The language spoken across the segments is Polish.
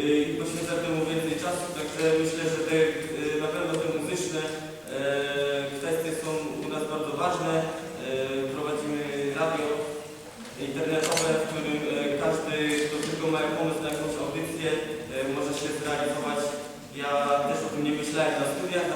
Y, i poświęca temu więcej czasu, także myślę, że te, y, na pewno te muzyczne y, kwestie są u nas bardzo ważne. Prowadzimy radio internetowe, w którym każdy, kto tylko ma pomysł na jakąś audycję, może się zrealizować. Ja też o tym nie myślałem na studiach,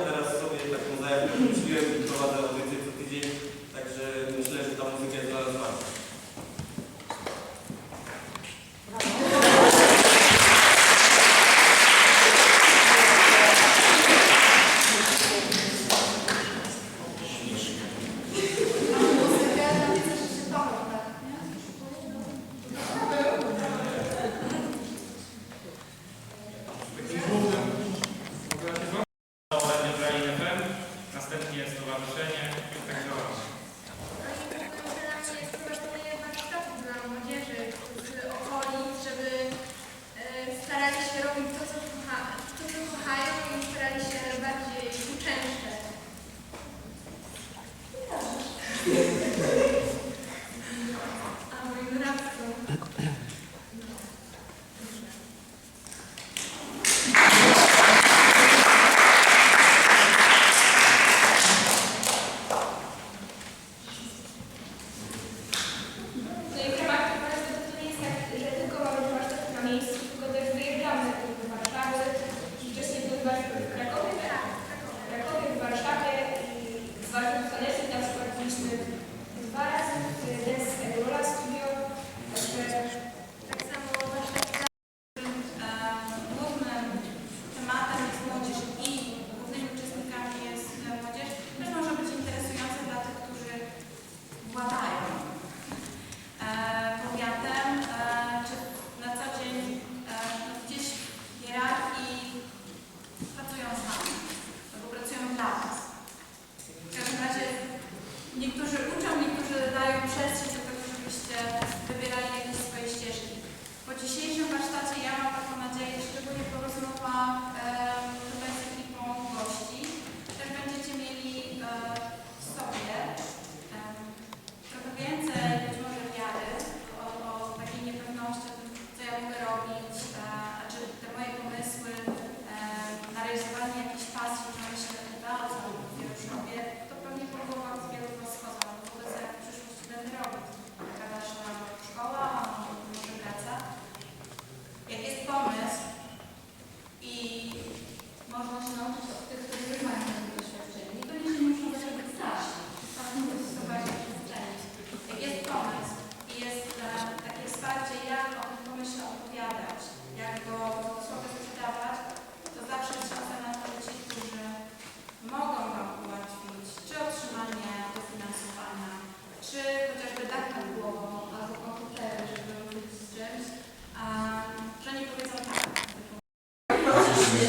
W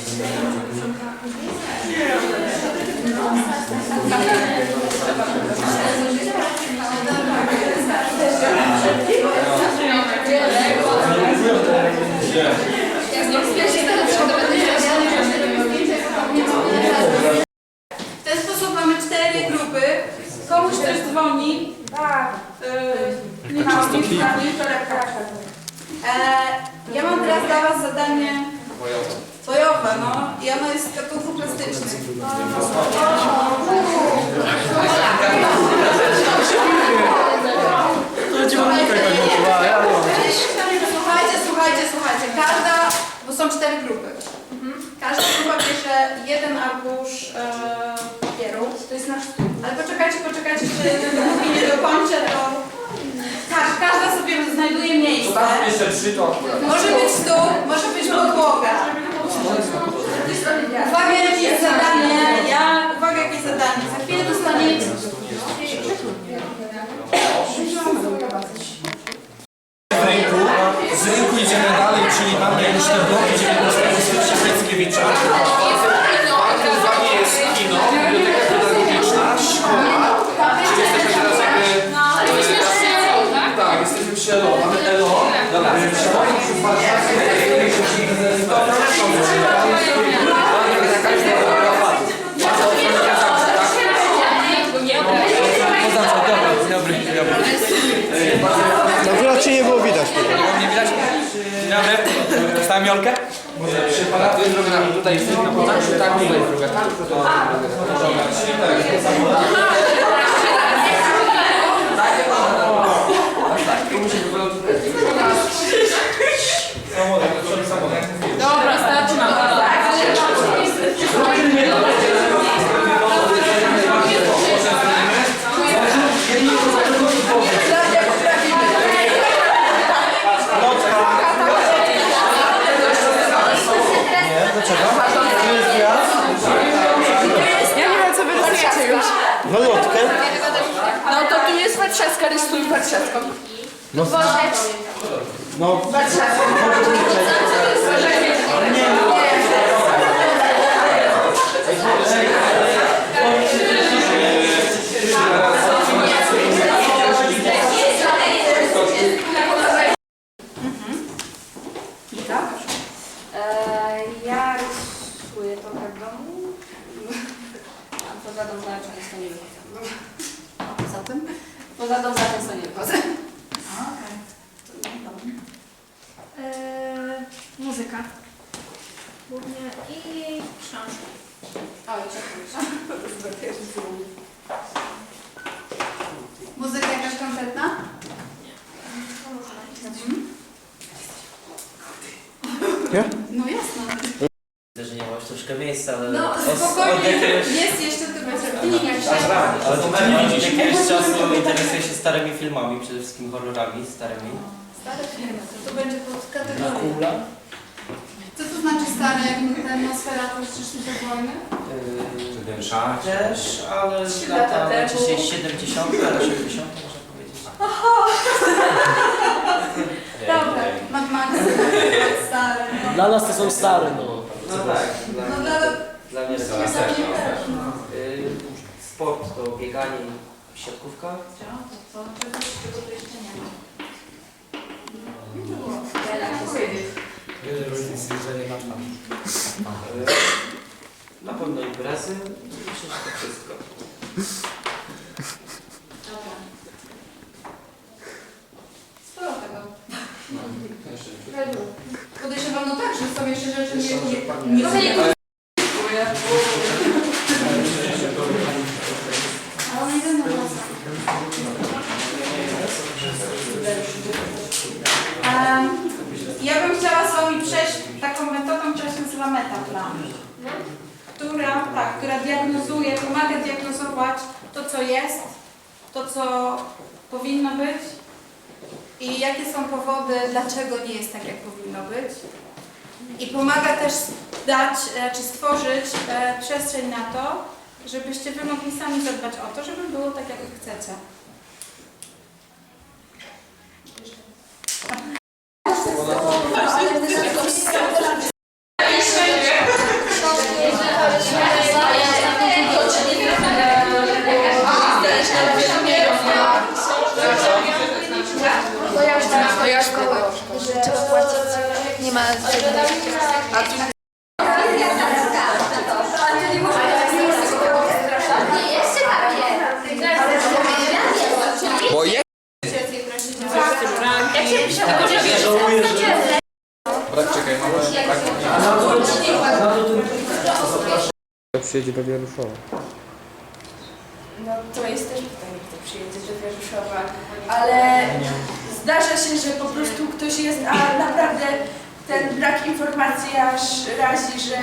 ten sposób mamy cztery grupy. Komuś też dzwoni. Tak. Nie mam nic na nie, to lekarz. Ja mam teraz dla Was zadanie. Moja Bojowe, no. I ono jest tylko dwóch plastycznych. Słuchajcie, słuchajcie, słuchajcie. Każda, bo są cztery grupy. Mhm. Każda grupa bierze jeden arkusz e, papieru. To jest nasz... Ale poczekajcie, poczekajcie, że nie dokończę, to... Każ, każda sobie znajduje miejsce. Może być stół, może być podłoga. Uwaga, jakie jest zadanie. Ja, uwaga, jakie zadanie. Za chwilę dostaniecie. Z rynku, z rynku idziemy dalej, czyli mamy już te bloki XIX ELO. Dobra, przy ELO. Jolkę? Może przypada, tu jest droga na tutaj jedna poza, tak, tutaj Tak, tu musi wyglądać tutaj. Samochód, to trzeba samochód. Dobra, starczy nam. Ja nie wiem, co wy rysujecie już. No lotkę. No to tu jest Warszawa, rysuj Warszawską. No, Dworzec. no, Tak. E, ja rysuję trochę w domu. A poza dom za często nie poza tym? Poza dom za często nie wychodzę. Eee, muzyka. Głównie i książki. Oj, czekaj. Muzyka jakaś konkretna? No jasne. Też nie masz troszkę miejsca, ale No od, od spokojnie, jakiegoś, jest jeszcze tylko terminie. ale od, od jakiegoś czasu interesuję się starymi filmami, przede wszystkim horrorami starymi. Stare filmy, to, to będzie pod kategorią. Co to znaczy stare, jak ta atmosfera towarzysząca wojny? Yy, też, ale Trzy lata lata temu. najczęściej 70 ale 80 można powiedzieć. Dobra, Mad Maxy, stare. No, Dla nas to są stare, no. No tak, dla, no dla... dla dla mnie no. yy, Sport to bieganie i siatkówka. Co? To, to czegoś tego tu jeszcze nie ma. Yy, Na pewno imprezy. Myślę, że to wszystko. Dobra. Sporo tego. Podejrzewam, no tak, że są jeszcze rzeczy nie... nie, nie, Trochę nie Ale one idą na własne. Em, Ja bym chciała z Wami przejść taką metodą, która się nazywa metaplan. Która, tak, która diagnozuje, pomaga diagnozować to, co jest, to, co powinno być i jakie są powody, dlaczego nie jest tak, jak powinno być. I pomaga też dać, e, czy stworzyć e, przestrzeń na to, żebyście Wy mogli sami zadbać o to, żeby było tak, jak chcecie. Przyjedzie do Wieruszowa. No to jest też pytanie, kto przyjedzie do Wieruszowa, ale zdarza się, że po prostu ktoś jest, a naprawdę ten brak informacji aż razi, że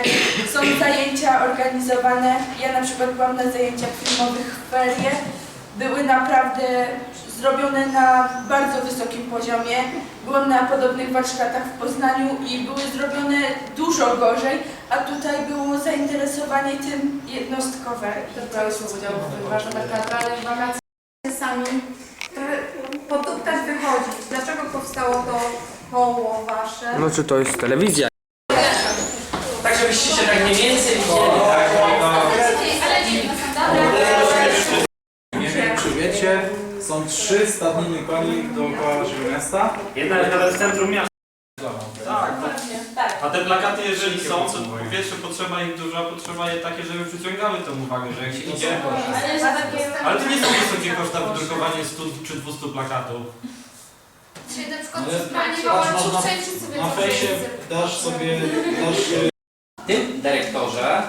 są zajęcia organizowane. Ja na przykład byłam na zajęciach filmowych w ferie. Były naprawdę zrobione na bardzo wysokim poziomie. Byłam na podobnych warsztatach w Poznaniu i były zrobione dużo gorzej, a tutaj było zainteresowanie tym jednostkowe. To brały udział w warsztatach teatralnych, wakacje sami trochę poduptać wychodzić. Dlaczego powstało to koło wasze? No czy to jest telewizja? Tak, żebyście się tak mniej więcej trzy stadniny koni dookoła naszego miasta. Jedna jest nawet w centrum miasta. Tak, Tak. A te plakaty, jeżeli są, to po pierwsze potrzeba ich dużo, a potrzeba je takie, żeby przyciągały tą uwagę, że jak się idzie... Ale to nie są wysokie koszta wydrukowanie 100 czy 200 plakatów. Czyli na przykład Ale patrz, małą na- wszędzie fejsie dasz sobie, dasz W tym dyrektorze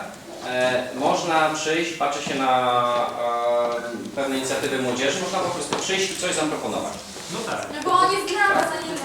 można przyjść, patrzy się na e, pewne inicjatywy młodzieży, można po prostu przyjść i coś zaproponować. No tak. No bo on jest dla nas, a nie dla